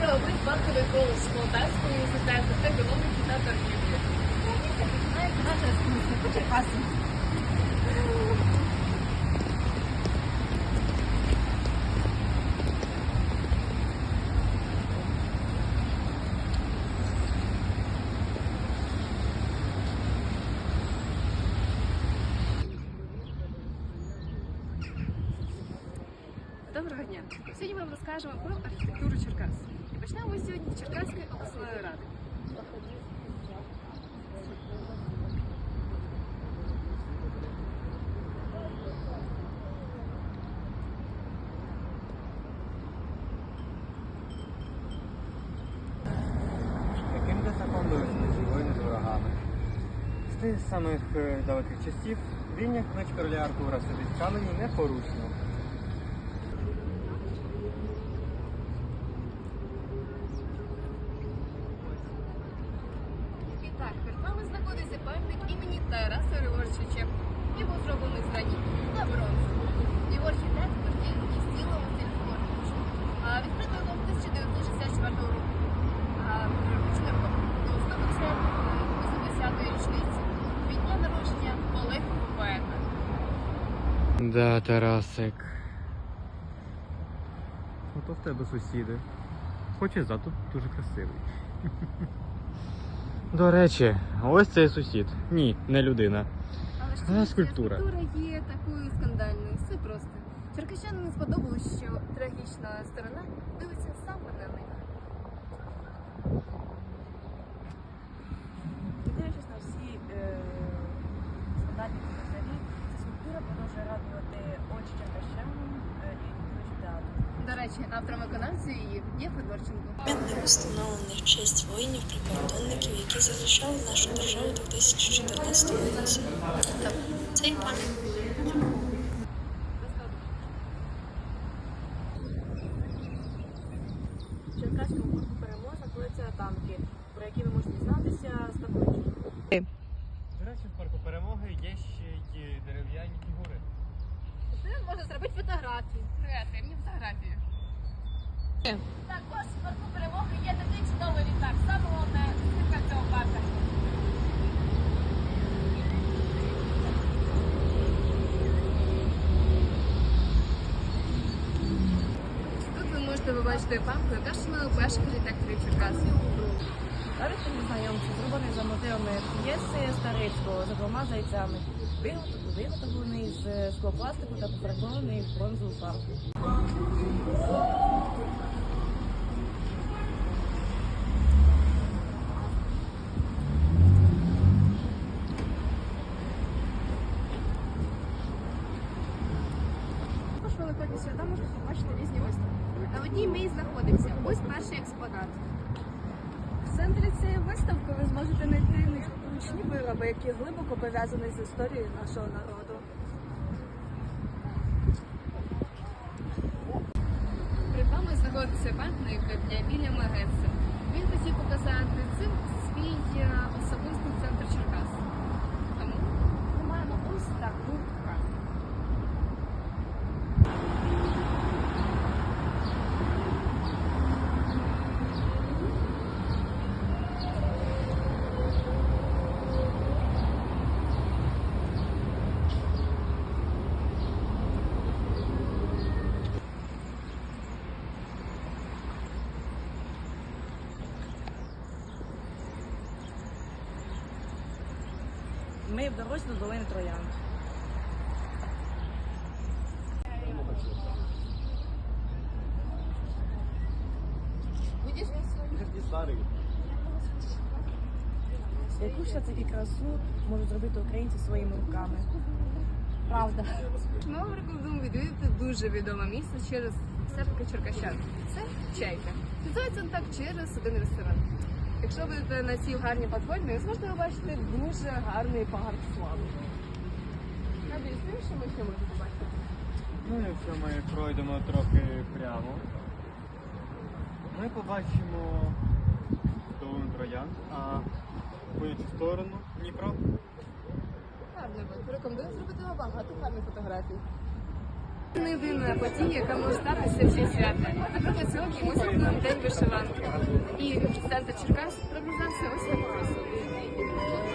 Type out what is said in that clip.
правовий банковий коледж Полтавського університету, економіки та торгівлі. Знаєте, наша не по Черкасу. Доброго дня! Сьогодні ми вам розкажемо про архітектуру Черкас. Почнемо сьогодні з Черкаської обласної ради. Яким законно живої ворогами? З тих самих е, далеких часів вільня клич короля Артура собі в непорушно. І так, перед вами знаходиться пам'ятник імені Тараса Григоровича Чехова. Він зроблений з граніту та бронзи. Його архітектор є Кістіло Василь. А Відкрито його в 1964 року. А приручний роком до 180-ї річниці від дня народження великого поета. Да, Тарасик. Ото в тебе сусіди. Хоч і за тут дуже красивий. До речі, ось цей сусід. Ні, не людина. Але ж скульптура. скульптура є такою скандальною. Все просто. Черкащанам не сподобалось, що трагічна сторона дивиться саме на них. Автором виконавців її є Федорченко. Пам'ятник встановлений в честь воїнів-прикордонників, які захищали нашу державу у 2014 році. Так, цей пам'ятник. В Черкаському парку перемог знаходяться танки, про які ви можете дізнатися з таблички. До речі, в парку перемоги є ще й дерев'яні фігури. Може зробити фотографії. Креативні фотографії. Також в парку перемоги є такий чудовий літак. Саме головне цифра цього парка. Тут ви можете побачити пам'ятку, яка шла у перших архітекторів Черкас. Навіть незнайомці зроблений за мотивами п'єси Старицького за двома зайцями. Виготов- Виготовлений з склопластику та пофарбований в бронзову фарбу. Великодні свята можна побачити різні виставки. На одній ми знаходимося. Ось перший експонат. В центрі цієї виставки ви зможете знайти ручні вироби, які глибоко пов'язані з історією нашого народу. Перед вами знаходиться для Вільяма Гетца. Він хотів показати цим свій е, особистий центр Черкас. Тому ми маємо ось таку пам'ятку. Ми в дорозі до долини Троян. Будеш Яку ж таки красу можуть зробити українці своїми руками? Правда. Ми вам рекомендуємо відвідати дуже відоме місце через все-таки Черкащан. Це Чайка. Називається так через один ресторан. Якщо будете на цій гарній платформі, ви зможете побачити дуже гарний парк слави. Надію, що ми ще можемо побачити? Ну, якщо ми пройдемо трохи прямо, ми побачимо долину Троян, а по іншу сторону Дніпро. Гарно. Рекомендую зробити багато гарних фотографій. Не єдина подія, яка може статися в ці свята. Наприклад, сьогодні ми святкуємо День вишиванки. І центр Черкас організація ось такою